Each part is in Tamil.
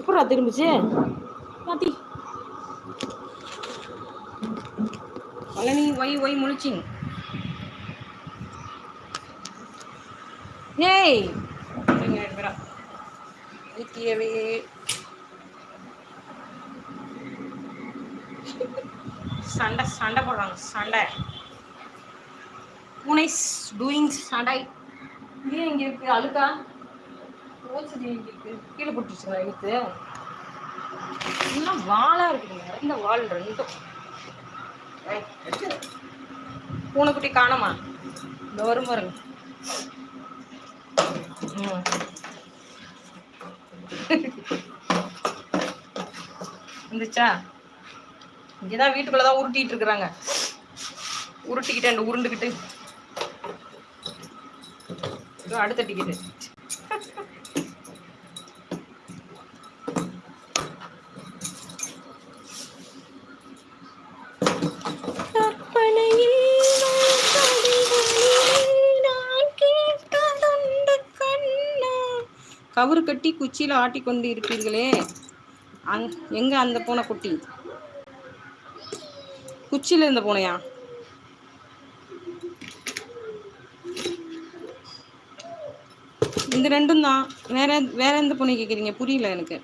எப்படா திரும்பிச்சு? மாத்தி பழனி ஒய் ஒய் முழிச்சிங் ஏய்! நித்தியவே சண்டை சண்டை போடுறாங்க சண்டை. பூனை டூயிங் சண்டை. ஏன் இங்கே இருக்கு அழுக்கா. ஓச்சது இங்கே இருக்கு. கீழே போட்டுருச்சுங்களா எடுத்து இன்னும் வாழா இருக்குதுங்க இந்த வால் ரெண்டும். பூனைக்குட்டி காணோமா? இந்த வரும் பாருங்க. ம். வந்துச்சா? இங்கேதான் வீட்டுக்குள்ளதான் உருட்டிட்டு இருக்கிறாங்க. உருட்டிக்கிட்டு அந்த உருண்டுக்கிட்டு அடுத்த டிக்கெட்டு கவுரு கட்டி குச்சியில் ஆட்டி கொண்டு இருப்பீர்களே அங் எங்கே அந்த பூனை குட்டி? குச்சியில் இருந்த பூனையா? இந்த ரெண்டும் தான். வேற வேற எந்த பூனை கேட்குறீங்க புரியல எனக்கு.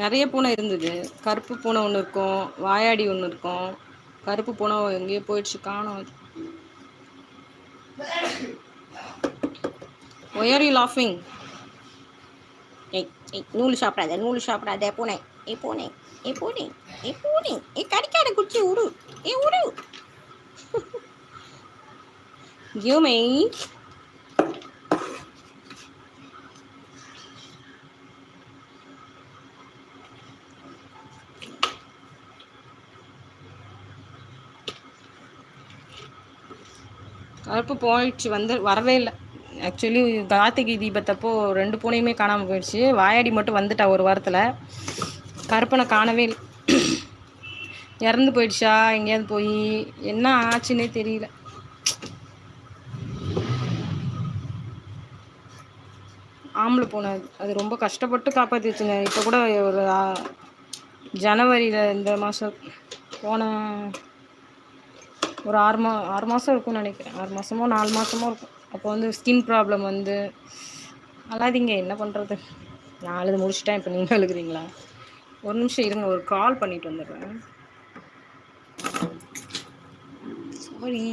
நிறைய பூனை இருந்தது. கருப்பு பூனை ஒன்று இருக்கும். வாயாடி ஒன்று இருக்கும். கருப்பு பூனை எங்கேயோ போயிடுச்சு காணோம். அது ஒய் ஆர் யூ லாஃபிங் ஏய் ஏய் நூல் சாப்பிடாத நூல் சாப்பிடாத பூனை. ஏ பூனை. ஏ பூனை. ஏ பூனை. ஏ கடிக்காத குச்சி உடு. ஏ உடு. கிவ் மை அப்போ போயிடுச்சு வந்து வரவே இல்லை. ஆக்சுவலி கார்த்திகை தீபத்தப்போ ரெண்டு பூனையுமே காணாமல் போயிடுச்சு. வாயாடி மட்டும் வந்துட்டா ஒரு வாரத்தில். கருப்பனை காணவே இல்லை. இறந்து போயிடுச்சா? எங்கேயாவது போய்? என்ன ஆச்சுன்னே தெரியல. ஆம்பளை பூனை அது. ரொம்ப கஷ்டப்பட்டு காப்பாற்றி வச்சுங்க இப்போ கூட ஒரு ஜனவரியில் இந்த மாதம் போன ஒரு ஆறு மா ஆறு மாதம் இருக்கும்னு நினைக்கிறேன். ஆறு மாதமோ நாலு மாதமோ இருக்கும். அப்போ வந்து ஸ்கின் ப்ராப்ளம் வந்து அழாதீங்க என்ன பண்ணுறது நான் அழுது முடிச்சுட்டேன் இப்போ நீங்கள் அழுகுறீங்களா? ஒரு நிமிஷம் இருங்க ஒரு கால் பண்ணிட்டு வந்துடுறேன். சாரி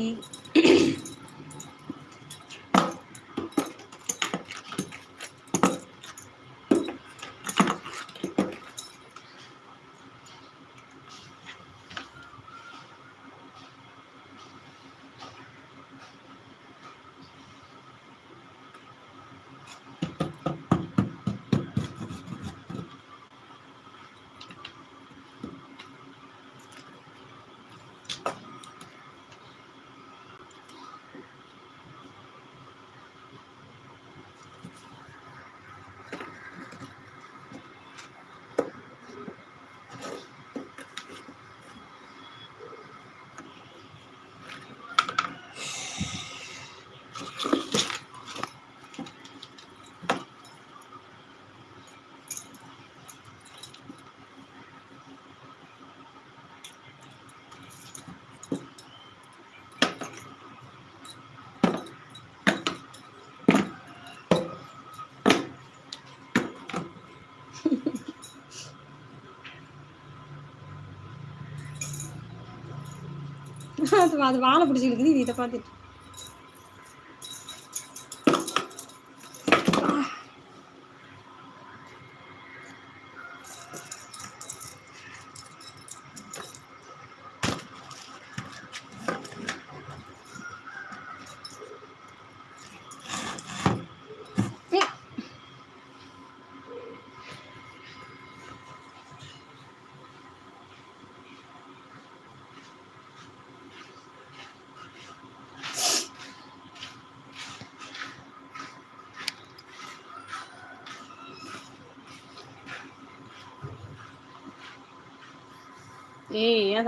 அது வாழை பிடிச்சிருக்குது இது இதை பார்த்துட்டு ஏய் ஏன்